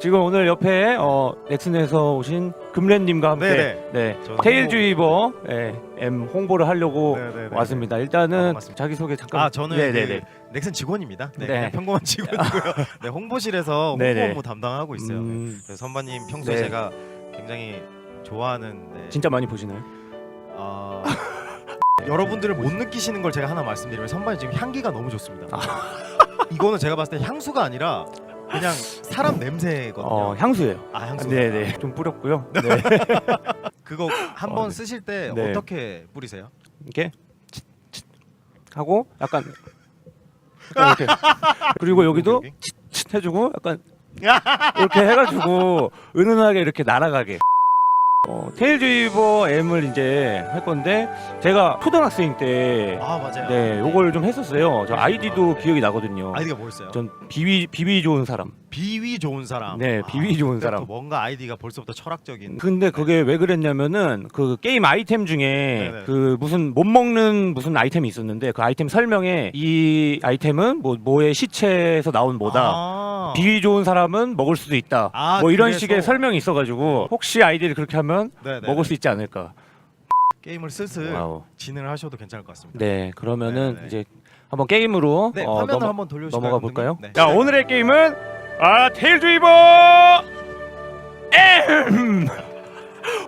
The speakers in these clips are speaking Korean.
지금 오늘 옆에 어, 넥슨에서 오신 금랜님과 함께 네네. 네, 저는 테일주이버 예, M 홍보를 하려고 네네네. 왔습니다. 아, 일단은 반갑습니다. 자기 소개 잠깐. 아 저는 네네네. 그 넥슨 직원입니다. 네, 네. 그냥 평범한 직원이고요. 네, 홍보실에서 홍보 네네. 업무 담당하고 있어요. 네. 음, 그래서 선반님 평소에 네. 제가 굉장히 좋아하는 네. 진짜 많이 보시나요? 아, 여러분들을 못 느끼시는 걸 제가 하나 말씀드리면 선반이 지금 향기가 너무 좋습니다. 이거는 제가 봤을 때 향수가 아니라 그냥 사람 냄새거든요. 어, 향수예요. 아 향수. 네네. 좀 뿌렸고요. 네. 그거 한 번 어, 네. 쓰실 때 네. 어떻게 뿌리세요? 이렇게 츳, 츳 하고 약간, 약간 이렇게 그리고 여기도 여기, 해주고 약간 이렇게 해가지고 은은하게 이렇게 날아가게. 어, 테일주이버 M을 이제 할 건데 제가 초등학생 때 아 맞아요. 네, 요걸 좀 했었어요. 저 아이디도 기억이 나거든요. 아이디가 뭐였어요? 전 비위 비위 좋은 사람. 비위 좋은 사람. 네, 비위 좋은 사람. 또 뭔가 아이디가 벌써부터 철학적인. 근데 그게 왜 그랬냐면은 그 게임 아이템 중에 네네. 그 무슨 못 먹는 무슨 아이템이 있었는데 그 아이템 설명에 이 아이템은 뭐 뭐의 시체에서 나온 뭐다. 아. 비위 좋은 사람은 먹을 수도 있다. 아, 뭐 이런 그래서? 식의 설명이 있어가지고 혹시 아이디를 그렇게 하면 네네. 먹을 수 있지 않을까. 게임을 슬슬 와우. 진행을 하셔도 괜찮을 것 같습니다. 네, 그러면은 네네. 이제 한번 게임으로 네, 어, 화면을 넘어, 한번 돌려주실까요? 넘어가 볼까요? 감독님? 네. 자, 오늘의 게임은 아 테일 드리버 M.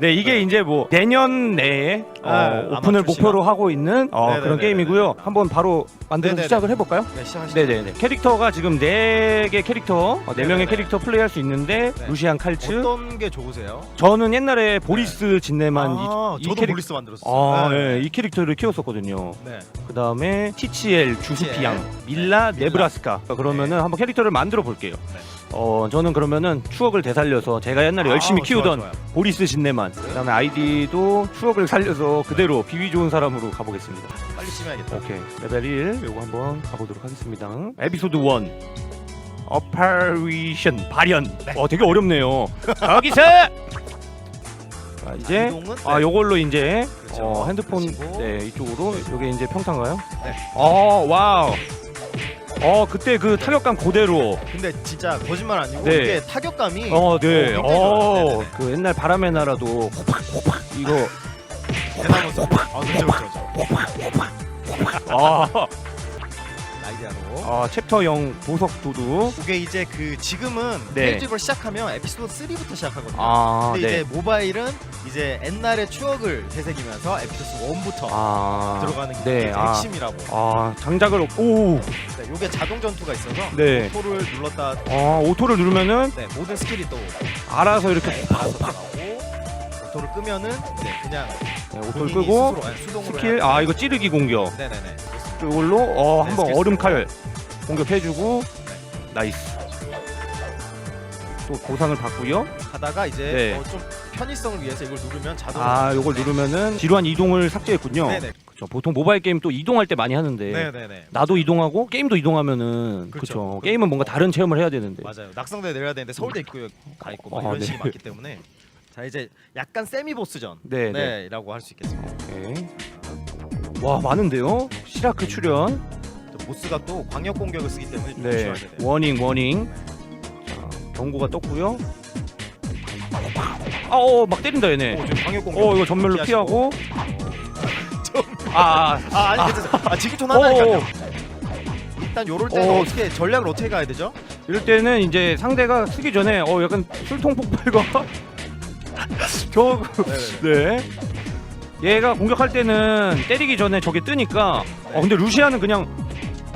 네, 이게 이제 뭐 내년 내에 어, 아, 오픈을 목표로 하고 있는 어, 네네네네. 그런 게임이고요. 한번 바로 만들어 네네네. 시작을 해볼까요? 네, 시작하시죠. 네네네. 캐릭터가 지금 네 개 캐릭터, 어, 네 명의 네네네. 캐릭터 플레이할 수 있는데 네. 루시안 칼츠. 어떤 게 좋으세요? 저는 옛날에 보리스 진네만 아, 이, 이 저도 캐릭... 볼리스 만들었어요. 아, 네. 예, 이 캐릭터를 키웠었거든요. 네. 그 다음에 TCL 주스피앙 밀라 밀라. 네브라스카 그러면은 한번 캐릭터를 만들어 볼게요. 네. 어 저는 그러면은 추억을 되살려서 제가 옛날에 열심히 아, 키우던 좋아요. 보리스 진네만 그다음에 아이디도 추억을 살려서 그대로 비위 좋은 사람으로 가보겠습니다. 빨리 심해야겠다. 오케이 레벨 1 요거 한번 가보도록 하겠습니다. 에피소드 1 어파리션 발현. 어 되게 어렵네요. 거기서 자, 이제 이동은 아 네. 요걸로 이제 그렇죠. 어, 핸드폰 그리고 네 이쪽으로 요게 이제 평탄가요? 네. 어 와우. 어 그때 그 타격감 그대로. 근데 진짜 거짓말 아니고 네. 이게 타격감이 어 네. 어, 굉장히 좋아요. 어 네네네. 그 옛날 바람의 나라도 호팍 호팍 이거 대나무 소 아, 그렇죠, 그렇죠. 아, 아이디어로. 아 챕터 0 보석 도둑. 그게 이제 그 지금은 네. 페이지를 시작하면 에피소드 3부터 시작하거든요. 아 근데 네. 이제 모바일은 이제 옛날의 추억을 되새기면서 에피소드 1부터 아 들어가는 게 네. 이제 아, 핵심이라고. 아 장작을 오. 네, 요게 자동 전투가 있어서 네. 오토를 눌렀다 아 오토를 누르면은 네, 모든 스킬이 또 알아서 이렇게 네, 알아서 나오고 오토를 끄면은 네, 그냥 네, 오토를 본인이 끄고 스스로, 네, 수동으로 스킬 아. 이거 찌르기 공격. 네네네. 이걸로 어 네, 한번 스킬 얼음. 칼 공격해주고 나이스. 또 보상을 받고요. 하다가 이제 네. 어, 좀 편의성을 위해서 이걸 누르면 자동으로 아 요걸 누르면은 지루한 이동을 삭제했군요. 네네. 그쵸. 보통 모바일 게임 또 이동할 때 많이 하는데 네네네. 나도 이동하고 게임도 이동하면은 그렇죠. 그렇죠. 게임은 뭔가 다른 체험을 해야 되는데. 맞아요. 낙성대 내려야 되는데 서울대 있고 가 있고 막 아, 이런 네. 식이 많기 때문에 자 이제 약간 세미 보스전 네, 네. 네라고 할 수 있겠습니다. 오케이. 와 많은데요. 시라크 출연. 저 보스가 또 광역 공격을 쓰기 때문에 좀 네. 조심하셔야 돼요. 워닝 워닝. 자 경고가 떴고요. 아어 막 때린다 얘네. 오, 지금 광역 공격. 어 이거 전멸로. 피하고. 아, 아, 아 아니 아. 괜찮아. 아 지기촌 오, 하나니까요. 일단 요럴 때는 오. 어떻게 전략을 어떻게 가야 되죠? 이럴 때는 이제 상대가 쓰기 전에 어 약간 술통 폭발과 저 네 네. 네. 얘가 공격할 때는 때리기 전에 저게 뜨니까 어 근데 루시아는 그냥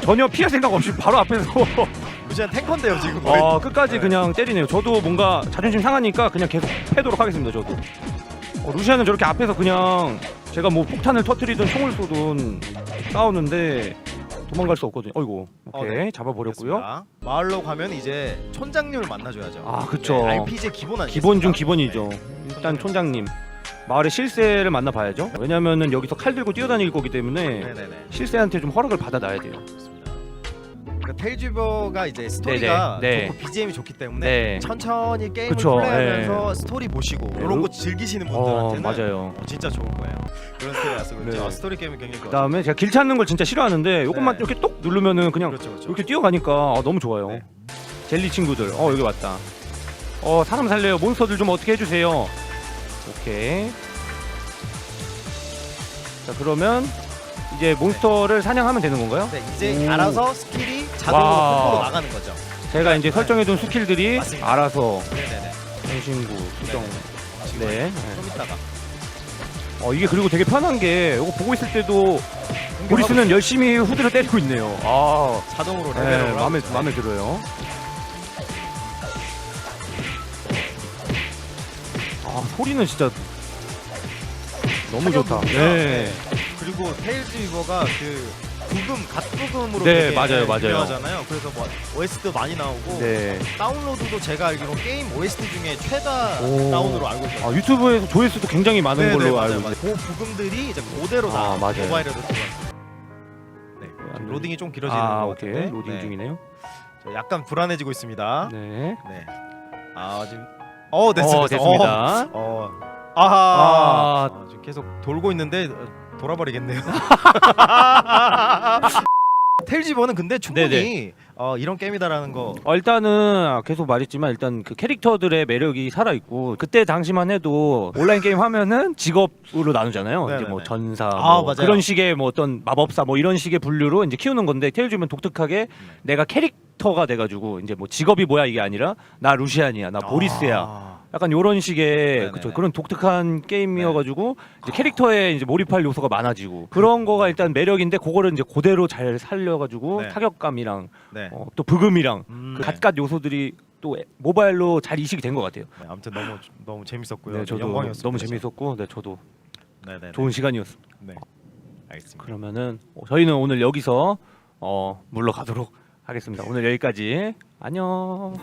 전혀 피할 생각 없이 바로 앞에서 루시안 탱커인데요 지금. 거의. 어 끝까지 네. 그냥 때리네요. 저도 뭔가 자존심 상하니까 그냥 계속 패도록 하겠습니다. 저도. 어, 루시아는 저렇게 앞에서 그냥 제가 뭐 폭탄을 터트리든 총을 쏘든 싸우는데 도망갈 수 없거든요. 어이구. 오케이. 어, 네. 잡아버렸고요. 알겠습니다. 마을로 가면 이제 촌장님을 만나줘야죠. 아, 그쵸. 네, RPG의 기본 아니겠습니까? 기본 중 기본이죠. 네. 일단 촌장님. 마을의 실세를 만나봐야죠. 왜냐면은 여기서 칼 들고 뛰어다닐 거기 때문에 네네네. 실세한테 좀 허락을 받아놔야 돼요. 좋습니다. 그러니까 테일즈버가 이제 스토리가 네네, 네. 좋고 BGM이 좋기 때문에 네. 천천히 게임을 그쵸, 플레이하면서 스토리 보시고 네, 이런 루- 거 즐기시는 어, 분들한테는 맞아요. 어, 진짜 좋을 거예요. 그런 스토리라서 그런지 네. 아, 스토리 게임은 굉장히 좋아요. 그다음에 제가 길 찾는 걸 진짜 싫어하는데 요것만 네. 이렇게 똑 누르면은 그냥 그렇죠, 그렇죠. 이렇게 뛰어가니까 아, 너무 좋아요. 네. 젤리 친구들. 어 여기 왔다. 어 사람 살려요. 몬스터들 좀 어떻게 해주세요. 오케이. 자 그러면 이제 몬스터를 사냥하면 되는 건가요? 네, 이제 오. 알아서 스킬이 자동으로 와. 콤보로 나가는 거죠. 제가 이제 설정해둔 스킬들이 맞습니다. 알아서 네네네. 현신구, 수정. 지금 네. 좀 이따가 어 이게 그리고 되게 편한 게 이거 보고 있을 때도 보리스는 열심히 후드를 때리고 있네요. 아, 자동으로 네, 레벨을 마음에 마음에 들어요. 아 소리는 진짜 너무 좋다. 네. 그리고 테일즈 위버가 그 부금 갓 부금으로 네, 되게 맞아요, 맞아요. 유명하잖아요. 그래서 뭐 OST도 많이 나오고 네. 다운로드도 제가 알기로 게임 OST 중에 최다 오. 다운으로 알고 있어요. 아, 유튜브에서 조회수도 굉장히 많은 걸로 알고 있어요. 그 부금들이 이제 그대로 다 아, 맞아요. 모바일에도 들어왔어요. 네, 지금 로딩이 좀 길어지는 아, 것 오케이. 같은데 로딩 네. 중이네요. 저 약간 불안해지고 있습니다. 네. 네. 아 지금 어 됐어 어, 됐어. 됐습니다. 어, 어. 아하. 아. 어, 지금 계속 돌고 있는데 어, 돌아버리겠네요. 텔지버는 근데 충분히. 어, 이런 게임이다라는 거 어, 일단은 계속 말했지만 일단 그 캐릭터들의 매력이 살아 있고 그때 당시만 해도 온라인 게임 하면은 직업으로 나누잖아요. 이제 네네네. 뭐 전사 아, 뭐 맞아요. 그런 식의 뭐 어떤 마법사 뭐 이런 식의 분류로 이제 키우는 건데 테일즈면 독특하게 내가 캐릭터가 돼가지고 이제 뭐 직업이 뭐야 이게 아니라 나 루시안이야 나 보리스야 아. 약간 요런 식의. 그쵸, 그런 독특한 게임이어가지고 이제 캐릭터에 이제 몰입할 요소가 많아지고 그런 거가 일단 매력인데 그거를 이제 그대로 잘 살려가지고 네. 타격감이랑 네. 어, 또 브금이랑 음, 그 갖갖 요소들이 또 모바일로 잘 이식이 된 것 같아요. 네, 아무튼 너무 너무 재밌었고요. 네, 저도 영광이었습니다. 너무 재밌었고, 네, 저도 네네. 좋은 시간이었습니다. 네. 알겠습니다. 그러면은 어, 저희는 오늘 여기서 어, 물러가도록 하겠습니다. 오늘 여기까지 안녕.